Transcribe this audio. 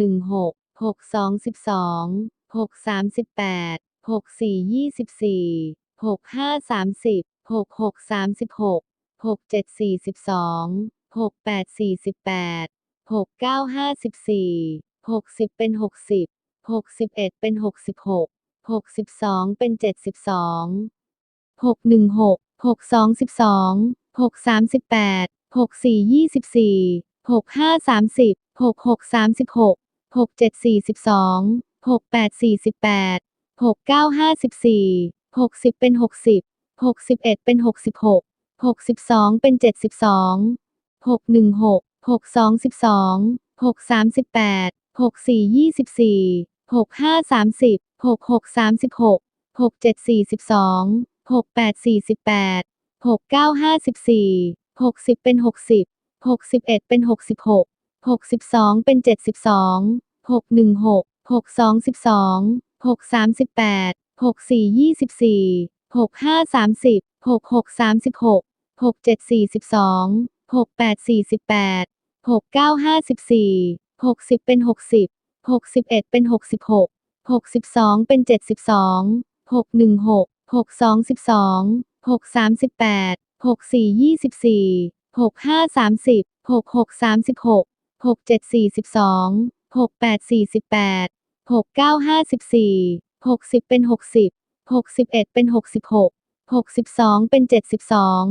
หนึ่งหกหกสองสิบสองหกสามสิบแปดหกสี่ยี่สิบสี่หกห้าสามสิบหกหกสามสิบหกหกเจ็ดสี่สิบสองหกแปดสี่สิบแปดหกเก้าห้าสิบสี่หกสิบเป็นหกสิบหกสิบเอ็ดเป็นหกสิบหกหกสิบสองเป็นเจ็ดสิบสองหกหนึ่ง หกเจ็ดสี่สิบสองหกแปดสี่สิบแปดหกเก้าห้าสิบสี่หกสิบเป็นหกสิบหกสิบเอ็ดเป็นหกสิบหกหกสิบสองเป็นเจ็ดสิบสองหกหนึ่งหกหกสองสิบสองหกสามสิบแปดหกสี่ยี่สิบสี่หกห้าสามสิบหกหกสามสิบหกหกเจ็ดสี่สิบสองหกแปดสี่สิบแปดหกเก้าห้าสิบสี่หกสิบเป็นหกสิบหกสิบเอ็ดเป็นหกสิบหก 62 เป็น 72 616 622 638 64 24 65 30 66 36 67 42 68 48 69 54 60 เป็น 60 61 เป็น 66 62 เป็น 72 616 622 638 64 24 65 30 66 36 หกเจ็ดสี่สิบสองหกแปดสี่สิบแปดหกเก้าห้าสิบสี่หกสิบเป็นหกสิบหกสิบเอ็ดเป็นหกสิบหกหกสิบสองเป็นเจ็ดสิบสอง